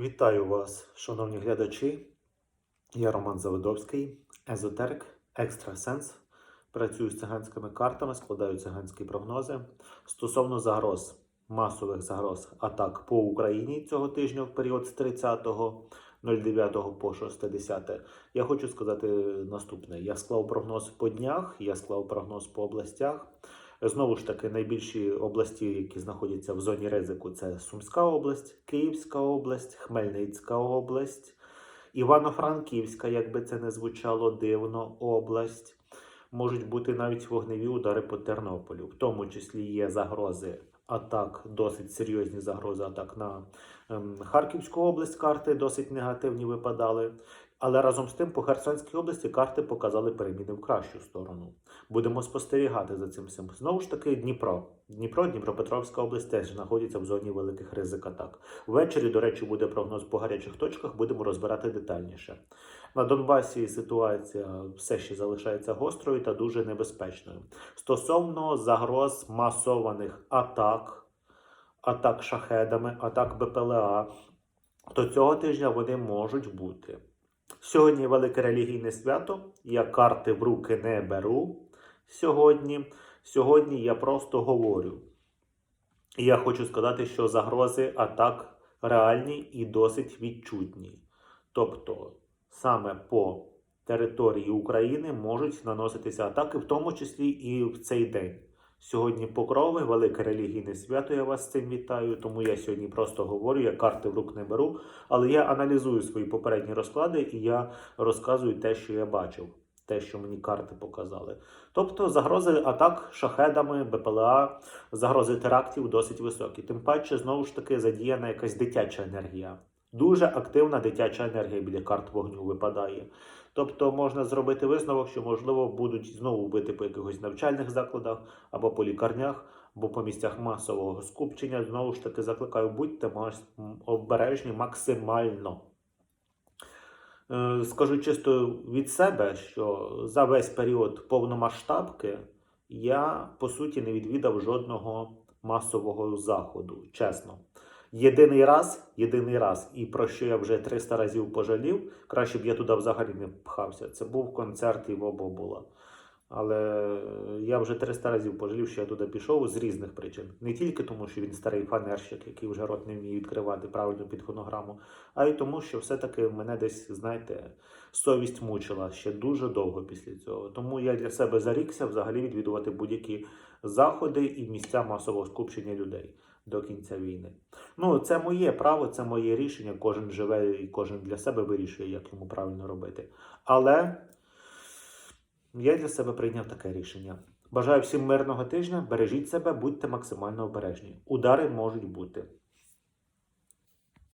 Вітаю вас, шановні глядачі. Я Роман Заводовський, езотерик, екстрасенс. Працюю з циганськими картами, складаю циганські прогнози. Стосовно загроз, масових загроз атак по Україні цього тижня в період з 30.09 по 6.10. Я хочу сказати наступне: я склав прогноз по днях, я склав прогноз по областях. Знову ж таки, найбільші області, які знаходяться в зоні ризику, це Сумська область, Київська область, Хмельницька область, Івано-Франківська, як би це не звучало дивно, область. Можуть бути навіть вогневі удари по Тернополю. В тому числі є загрози атак, досить серйозні загрози атак на ем, Харківську область. Карти досить негативні випадали. Але разом з тим по Херсонській області карти показали переміни в кращу сторону. Будемо спостерігати за цим всім. Знову ж таки, Дніпро. Дніпро, Дніпропетровська область теж знаходяться в зоні великих ризик атак. Ввечері, до речі, буде прогноз по гарячих точках, будемо розбирати детальніше. На Донбасі ситуація все ще залишається гострою та дуже небезпечною. Стосовно загроз масованих атак, атак шахедами, атак БПЛА, то цього тижня вони можуть бути. Сьогодні велике релігійне свято. Я карти в руки не беру сьогодні. Сьогодні я просто говорю. І я хочу сказати, що загрози атак реальні і досить відчутні. Тобто, саме по території України можуть наноситися атаки, в тому числі і в цей день. Сьогодні покрови, велике релігійне свято. Я вас з цим вітаю. Тому я сьогодні просто говорю, я карти в рук не беру, але я аналізую свої попередні розклади і я розказую те, що я бачив, те, що мені карти показали. Тобто загрози атак шахедами, БПЛА, загрози терактів досить високі. Тим паче, знову ж таки, задіяна якась дитяча енергія. Дуже активна дитяча енергія біля карт вогню випадає. Тобто можна зробити висновок, що можливо будуть знову бити по якихось навчальних закладах або по лікарнях, або по місцях масового скупчення. Знову ж таки, закликаю, будьте обережні максимально. Е, Скажу чисто від себе, що за весь період повномасштабки я по суті не відвідав жодного масового заходу, чесно. Єдиний раз, єдиний раз, і про що я вже 300 разів пожалів, краще б я туди взагалі не пхався. Це був концерт Іво Бобула. Але я вже 300 разів пожалів, що я туди пішов з різних причин. Не тільки тому, що він старий фанерщик, який вже рот не вміє відкривати правильно під фонограму, а й тому, що все-таки мене десь, знаєте, совість мучила ще дуже довго після цього. Тому я для себе зарікся взагалі відвідувати будь-які заходи і місця масового скупчення людей до кінця війни. Ну, це моє право, це моє рішення. Кожен живе і кожен для себе вирішує, як йому правильно робити. Але я для себе прийняв таке рішення. Бажаю всім мирного тижня, бережіть себе, будьте максимально обережні. Удари можуть бути.